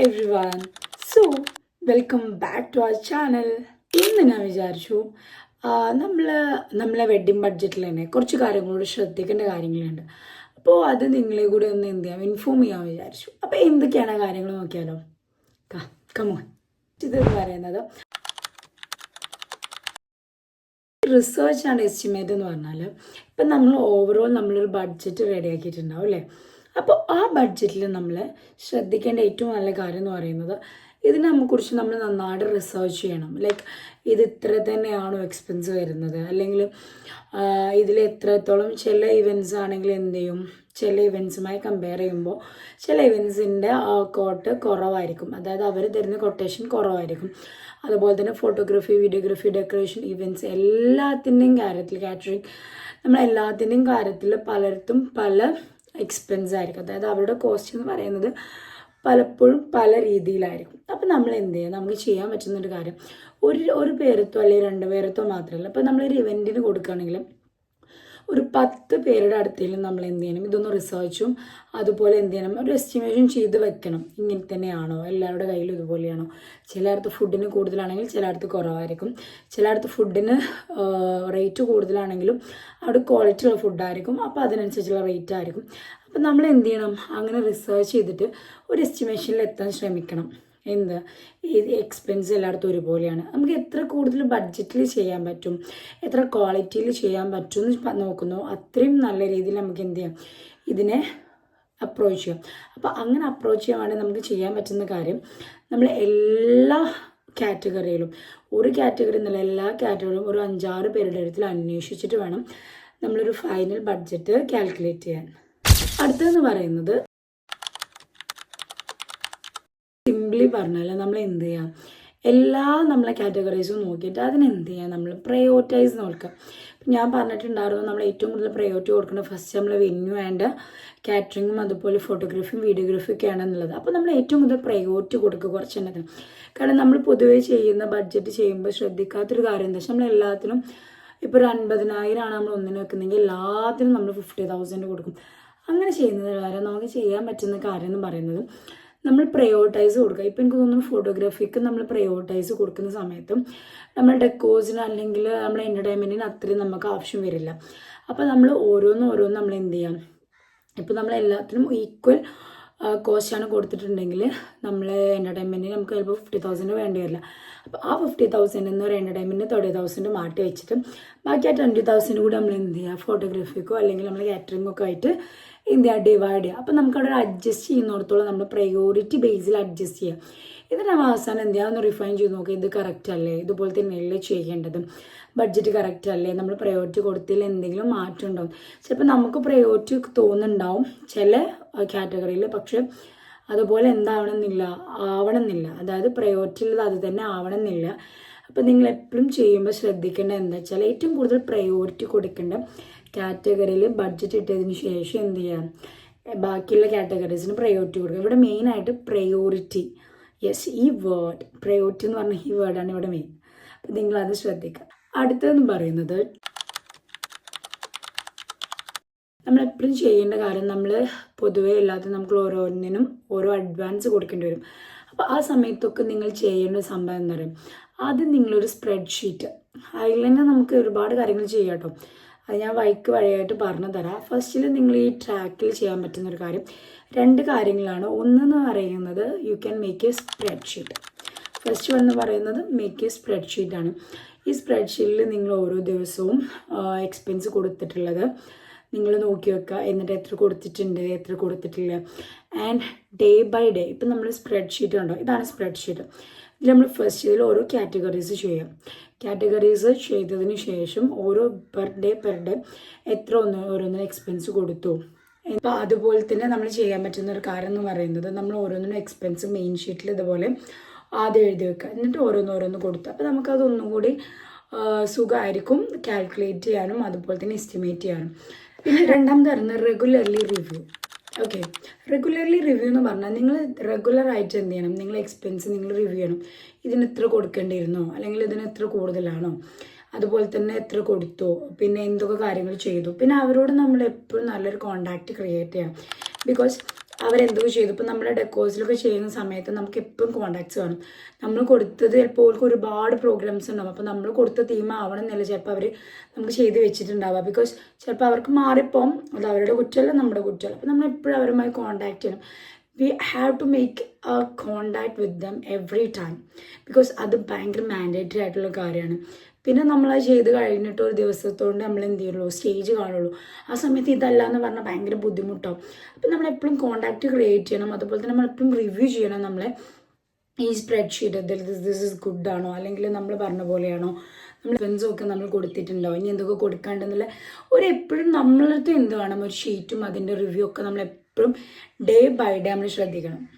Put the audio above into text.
Every so welcome back to our channel ഇന്ന് ഞാൻ വിചാരിച്ചു നമ്മൾ നമ്മളെ വെഡ്ഡിങ് ബഡ്ജറ്റിൽ തന്നെ കുറച്ച് കാര്യങ്ങളോട് ശ്രദ്ധിക്കേണ്ട കാര്യങ്ങളുണ്ട്. അപ്പോൾ അത് നിങ്ങളെ കൂടി ഒന്ന് എന്ത് ചെയ്യാം ഇൻഫോം ചെയ്യാൻ വിചാരിച്ചു. അപ്പോൾ എന്തൊക്കെയാണ് കാര്യങ്ങൾ നോക്കിയാലോ? കമോൺ ഇത് പറയുന്നത് റിസർച്ച് ആൻഡ് എസ്റ്റിമേറ്റ് എന്ന് പറഞ്ഞാൽ ഇപ്പം നമ്മൾ ഓവറോൾ നമ്മളൊരു ബഡ്ജറ്റ് റെഡിയാക്കിയിട്ടുണ്ടാവും അല്ലേ? അപ്പോൾ ആ ബഡ്ജറ്റിൽ നമ്മൾ ശ്രദ്ധിക്കേണ്ട ഏറ്റവും നല്ല കാര്യം എന്ന് പറയുന്നത് ഇതിനെ കുറിച്ച് നമ്മൾ നന്നായിട്ട് റിസർച്ച് ചെയ്യണം. ലൈക്ക് ഇത് ഇത്ര തന്നെയാണോ എക്സ്പെൻസ് വരുന്നത്? അല്ലെങ്കിൽ ഇതിൽ എത്രത്തോളം ചില ഇവന്റ്സ് ആണെങ്കിൽ എന്ത് ചെയ്യും? ചില ഇവന്റ്സുമായി കമ്പയർ ചെയ്യുമ്പോൾ ചില ഇവന്റ്സിന്റെ കോട്ട് കുറവായിരിക്കും. അതായത് അവർ തരുന്ന കൊട്ടേഷൻ കുറവായിരിക്കും. അതുപോലെ തന്നെ ഫോട്ടോഗ്രാഫി വീഡിയോഗ്രാഫി ഡെക്കറേഷൻ ഇവന്റ്സ് എല്ലാത്തിന്റെയും കാര്യത്തിൽ കാറ്ററിങ് നമ്മൾ എല്ലാത്തിന്റെയും കാര്യത്തിൽ പലർത്തും പല എക്സ്പെൻസ് ആയിരിക്കും. അതായത് അവരുടെ കോസ്റ്റ് എന്ന് പറയുന്നത് പലപ്പോഴും പല രീതിയിലായിരിക്കും. അപ്പം നമ്മൾ എന്ത് ചെയ്യുക നമുക്ക് ചെയ്യാൻ പറ്റുന്നൊരു കാര്യം. ഒരു ഒരു പേരത്തോ അല്ലെങ്കിൽ രണ്ട് പേരത്തോ മാത്രമല്ല. ഇപ്പം നമ്മളൊരു ഇവന്റിന് കൊടുക്കുകയാണെങ്കിൽ ഒരു പത്ത് പേരുടെ അടുത്തേലും നമ്മൾ എന്ത് ചെയ്യണം? ഇതൊന്ന് റിസർച്ചും അതുപോലെ എന്ത് ചെയ്യണം? ഒരു എസ്റ്റിമേഷൻ ചെയ്ത് വെക്കണം. ഇങ്ങനെ തന്നെയാണോ? എല്ലാവരുടെ കയ്യിലും ഇതുപോലെയാണോ? ചിലയിടത്ത് ഫുഡിന് കൂടുതലാണെങ്കിൽ ചിലയിടത്ത് കുറവായിരിക്കും. ചിലയിടത്ത് ഫുഡിന് റേറ്റ് കൂടുതലാണെങ്കിലും അവിടെ ക്വാളിറ്റി ഉള്ള ഫുഡായിരിക്കും അപ്പോൾ അതിനനുസരിച്ചുള്ള റേറ്റ് ആയിരിക്കും. അപ്പം നമ്മൾ എന്ത് ചെയ്യണം? അങ്ങനെ റിസർച്ച് ചെയ്തിട്ട് ഒരു എസ്റ്റിമേഷനിൽ എത്താൻ ശ്രമിക്കണം. എന്ത്? ഈ എക്സ്പെൻസ് എല്ലായിടത്തും ഒരുപോലെയാണ്. നമുക്ക് എത്ര കൂടുതൽ ബഡ്ജറ്റിൽ ചെയ്യാൻ പറ്റും? എത്ര ക്വാളിറ്റിയിൽ ചെയ്യാൻ പറ്റും എന്ന് നോക്കുന്നു. അത്രയും നല്ല രീതിയിൽ നമുക്ക് എന്ത് ചെയ്യാം? ഇതിനെ അപ്രോച്ച് ചെയ്യാം. അപ്പോൾ അങ്ങനെ അപ്രോച്ച് വേണ്ടി നമുക്ക് ചെയ്യാൻ പറ്റുന്ന കാര്യം നമ്മൾ എല്ലാ കാറ്റഗറിയിലും ഒരു കാറ്റഗറി എന്നല്ല എല്ലാ കാറ്റഗറിയിലും ഒരു അഞ്ചാറ് പേരുടെ അടുത്തിൽ അന്വേഷിച്ചിട്ട് വേണം നമ്മളൊരു ഫൈനൽ ബഡ്ജറ്റ് കാൽക്കുലേറ്റ് ചെയ്യാൻ. അടുത്തതെന്ന് പറയുന്നത് സിംപ്ലി പറഞ്ഞാൽ നമ്മൾ എന്ത് ചെയ്യാം? എല്ലാ നമ്മളെ കാറ്റഗറീസും നോക്കിയിട്ട് അതിനെന്ത് ചെയ്യാം? നമ്മൾ പ്രയോറിറ്റൈസ് നോക്കുക ഞാൻ പറഞ്ഞിട്ടുണ്ടായിരുന്നു നമ്മൾ ഏറ്റവും കൂടുതൽ പ്രയോറിറ്റി കൊടുക്കുന്നത് ഫസ്റ്റ് നമ്മൾ വെന്യൂ ആൻഡ് കാറ്ററിങ്ങും അതുപോലെ ഫോട്ടോഗ്രാഫിയും വീഡിയോഗ്രാഫിയും ഒക്കെ ആണെന്നുള്ളത് അപ്പോൾ നമ്മൾ ഏറ്റവും കൂടുതൽ പ്രയോറിറ്റി കൊടുക്കുക കുറച്ച് എണ്ണത്തിന്. കാരണം നമ്മൾ പൊതുവേ ചെയ്യുന്ന ബഡ്ജറ്റ് ചെയ്യുമ്പോൾ ശ്രദ്ധിക്കാത്തൊരു കാര്യം എന്താ വെച്ചാൽ നമ്മൾ എല്ലാത്തിനും ഇപ്പോൾ ഒരു അൻപതിനായിരമാണ് നമ്മൾ ഒന്നിന് വെക്കുന്നതെങ്കിൽ എല്ലാത്തിനും നമ്മൾ ഫിഫ്റ്റി തൗസൻഡ് കൊടുക്കും. അങ്ങനെ ചെയ്യുന്നത് വരെ നമുക്ക് ചെയ്യാൻ പറ്റുന്ന കാര്യം എന്ന് പറയുന്നത് നമ്മൾ പ്രയോറിറ്റൈസ് കൊടുക്കുക. ഇപ്പം എനിക്ക് തോന്നുന്നു ഫോട്ടോഗ്രാഫിക്ക് നമ്മൾ പ്രയോറിറ്റൈസ് കൊടുക്കുന്ന സമയത്തും നമ്മൾ ഡെക്കോസിന് അല്ലെങ്കിൽ നമ്മൾ എന്റർടൈൻമെന്റിന് അത്രയും നമുക്ക് ആവശ്യം വരില്ല. അപ്പോൾ നമ്മൾ ഓരോന്നും ഓരോന്നും നമ്മൾ എന്ത് ചെയ്യാം? ഇപ്പോൾ നമ്മൾ എല്ലാത്തിനും ഈക്വൽ കോസ്റ്റാണ് കൊടുത്തിട്ടുണ്ടെങ്കിൽ നമ്മൾ എന്റർടൈൻമെന്റിന് നമുക്ക് ചിലപ്പോൾ ഫിഫ്റ്റി തൗസൻഡ് വേണ്ടി വരില്ല. അപ്പോൾ ആ ഫിഫ്റ്റി തൗസൻഡ് എന്ന് പറയുന്ന ടൈമിന് തേർട്ടി തൗസൻഡ് മാറ്റി വെച്ചിട്ട് ബാക്കി ആ ട്വന്റി തൗസൻഡ് കൂടി നമ്മൾ എന്ത് ചെയ്യുക ഫോട്ടോഗ്രാഫിക്കോ അല്ലെങ്കിൽ നമ്മൾ കാറ്ററിംഗോ ഒക്കെ ആയിട്ട് എന്ത് ചെയ്യുക ഡിവൈഡ് ചെയ്യുക അപ്പോൾ നമുക്ക് അവിടെ അഡ്ജസ്റ്റ് ചെയ്യുന്നിടത്തോളം നമ്മൾ പ്രയോറിറ്റി ബേസിൽ അഡ്ജസ്റ്റ് ചെയ്യുക ഇതിന് അവസാനം എന്ത് ചെയ്യുക റിഫൈൻ ചെയ്ത് നോക്കുക ഇത് കറക്റ്റ് അല്ലേ? ഇതുപോലെ തന്നെ തന്നെയല്ലേ ചെയ്യേണ്ടത്? ബഡ്ജറ്റ് കറക്റ്റ് അല്ലേ? നമ്മൾ പ്രയോറിറ്റി കൊടുത്തതിൽ എന്തെങ്കിലും മാറ്റം ഉണ്ടാവും. ചിലപ്പോൾ നമുക്ക് പ്രയോറിറ്റി തോന്നുന്നുണ്ടാവും. ചില കാറ്റഗറിയിൽ പക്ഷെ അതുപോലെ എന്താവണമെന്നില്ല ആവണമെന്നില്ല. അതായത് പ്രയോറിറ്റിയുള്ളത് അത് തന്നെ ആവണമെന്നില്ല. അപ്പം നിങ്ങൾ എപ്പോഴും ചെയ്യുമ്പോൾ ശ്രദ്ധിക്കേണ്ട എന്താ വെച്ചാൽ ഏറ്റവും കൂടുതൽ പ്രയോറിറ്റി കൊടുക്കേണ്ട കാറ്റഗറിയിൽ ബഡ്ജറ്റ് ഇട്ടതിന് ശേഷം എന്ത് ചെയ്യാം? ബാക്കിയുള്ള കാറ്റഗറീസിന് പ്രയോറിറ്റി കൊടുക്കുക ഇവിടെ മെയിനായിട്ട് പ്രയോറിറ്റി യെസ് ഈ വേർഡ് പ്രയോറിറ്റി എന്ന് പറഞ്ഞ ഈ വേർഡാണ് ഇവിടെ മെയിൻ അപ്പം നിങ്ങളത് ശ്രദ്ധിക്കുക അടുത്തതെന്ന് പറയുന്നത് നമ്മൾ എപ്പോഴും ചെയ്യേണ്ട കാര്യം നമ്മൾ പൊതുവേ ഇല്ലാത്ത നമുക്ക് ഓരോന്നിനും ഓരോ അഡ്വാൻസ് കൊടുക്കേണ്ടി വരും. അപ്പോൾ ആ സമയത്തൊക്കെ നിങ്ങൾ ചെയ്യേണ്ട സംഭവം എന്ന് പറയും? ആദ്യം നിങ്ങളൊരു സ്പ്രെഡ് ഷീറ്റ് അതിൽ തന്നെ നമുക്ക് ഒരുപാട് കാര്യങ്ങൾ ചെയ്യാം കേട്ടോ. അത് ഞാൻ വൈക്ക് വഴിയായിട്ട് പറഞ്ഞു തരാം. ഫസ്റ്റിൽ നിങ്ങൾ ഈ ട്രാക്കിൽ ചെയ്യാൻ പറ്റുന്ന ഒരു കാര്യം. രണ്ട് കാര്യങ്ങളാണ്. ഒന്നെന്ന് പറയുന്നത് you can make a spreadsheet first വന്ന് പറയുന്നത് മേക്ക് എ സ്പ്രെഡ് ഷീറ്റാണ് ഈ സ്പ്രെഡ് ഷീറ്റിൽ നിങ്ങൾ ഓരോ ദിവസവും എക്സ്പെൻസ് കൊടുത്തിട്ടുള്ളത്. നിങ്ങൾ നോക്കി വെക്കുക എന്നിട്ട് എത്ര കൊടുത്തിട്ടുണ്ട് എത്ര കൊടുത്തിട്ടില്ല. ആൻഡ് ഡേ ബൈ ഡേ ഇപ്പം നമ്മൾ സ്പ്രെഡ് ഷീറ്റ് ഉണ്ടോ ഇതാണ് സ്പ്രെഡ് ഷീറ്റ് ഇതിൽ നമ്മൾ ഫസ്റ്റ് ഇതിൽ ഓരോ കാറ്റഗറീസ് ചെയ്യാം. കാറ്റഗറീസ് ചെയ്തതിന് ശേഷം ഓരോ പെർ ഡേ പെർ ഡേ എത്ര ഒന്ന് ഓരോന്നിനും എക്സ്പെൻസ് കൊടുത്തു. അപ്പോൾ അതുപോലെ തന്നെ നമ്മൾ ചെയ്യാൻ പറ്റുന്ന ഒരു കാര്യം എന്ന് പറയുന്നത് നമ്മൾ ഓരോന്നിനും എക്സ്പെൻസ് മെയിൻ ഷീറ്റിൽ ഇതുപോലെ ആദ്യം എഴുതി വെക്കുക എന്നിട്ട് ഓരോന്ന് ഓരോന്ന് കൊടുത്തു. അപ്പോൾ നമുക്കതൊന്നും കൂടി സുഖമായിരിക്കും കാൽക്കുലേറ്റ് ചെയ്യാനും അതുപോലെ തന്നെ എസ്റ്റിമേറ്റ് ചെയ്യാനും. പിന്നെ രണ്ടാമത് പറയുന്നത് regularly review okay regularly review എന്ന് പറഞ്ഞാൽ നിങ്ങൾ റെഗുലർ ആയിട്ട് എന്ത് ചെയ്യണം? നിങ്ങൾ എക്സ്പെൻസ് നിങ്ങൾ റിവ്യൂ ചെയ്യണം. ഇതിന് എത്ര കൊടുക്കേണ്ടിയിരുന്നോ? അല്ലെങ്കിൽ ഇതിന് എത്ര കൂടുതലാണോ? അതുപോലെ തന്നെ എത്ര കൊടുത്തു? പിന്നെ എന്തൊക്കെ കാര്യങ്ങൾ ചെയ്തു? പിന്നെ അവരോട് നമ്മൾ എപ്പോഴും നല്ലൊരു കോണ്ടാക്റ്റ് ക്രിയേറ്റ് ചെയ്യണം. ബിക്കോസ് അവരെന്തോ ചെയ്തു. ഇപ്പം നമ്മുടെ ഡെക്കോസിലൊക്കെ ചെയ്യുന്ന സമയത്ത് നമുക്ക് എപ്പോഴും കോണ്ടാക്ട്സ് വേണം നമ്മൾ കൊടുത്തത് ചിലപ്പോൾ അവർക്ക് ഒരുപാട് പ്രോഗ്രാംസ് ഉണ്ടാവും. അപ്പോൾ നമ്മൾ കൊടുത്ത തീം ആവണം എന്നില്ല ചിലപ്പോൾ അവർ നമുക്ക് ചെയ്ത് വെച്ചിട്ടുണ്ടാവുക. ബിക്കോസ് ചിലപ്പോൾ അവർക്ക് മാറിപ്പോം അത് അവരുടെ കുറ്റമല്ല നമ്മുടെ കുറ്റമല്ല. അപ്പോൾ നമ്മൾ എപ്പോഴും അവരുമായി കോണ്ടാക്ട് ചെയ്യണം. We have to make a contact with them every time because അത് ഭയങ്കര മാൻഡേറ്ററി ആയിട്ടുള്ള കാര്യമാണ്. പിന്നെ നമ്മൾ അത് ചെയ്ത് കഴിഞ്ഞിട്ട് ഒരു ദിവസത്തോണ്ട് നമ്മൾ എന്ത് ചെയ്യുള്ളൂ? സ്റ്റേജ് കാണുള്ളൂ. ആ സമയത്ത് ഇതല്ല എന്ന് പറഞ്ഞാൽ ഭയങ്കര ബുദ്ധിമുട്ടാവും. അപ്പം നമ്മൾ എപ്പോഴും കോണ്ടാക്ട് ക്രിയേറ്റ് ചെയ്യണം. അതുപോലെ തന്നെ നമ്മൾ എപ്പോഴും റിവ്യൂ ചെയ്യണം നമ്മളെ. ഈ spreadsheet this this is good ആണോ? അല്ലെങ്കിൽ നമ്മൾ പറഞ്ഞ പോലെയാണോ? നമ്മൾ ഫ്രണ്ട്സൊക്കെ നമ്മൾ കൊടുത്തിട്ടുണ്ടോ? ഇനി എന്തൊക്കെ കൊടുക്കാണ്ടെന്നുള്ള ഒരു എപ്പോഴും നമ്മളടുത്ത് എന്ത് വേണം? ഒരു ഷീറ്റും അതിന്റെ റിവ്യൂ ഒക്കെ നമ്മൾ എപ്പോഴും ഡേ ബൈ ഡേ നമ്മൾ ശ്രദ്ധിക്കണം.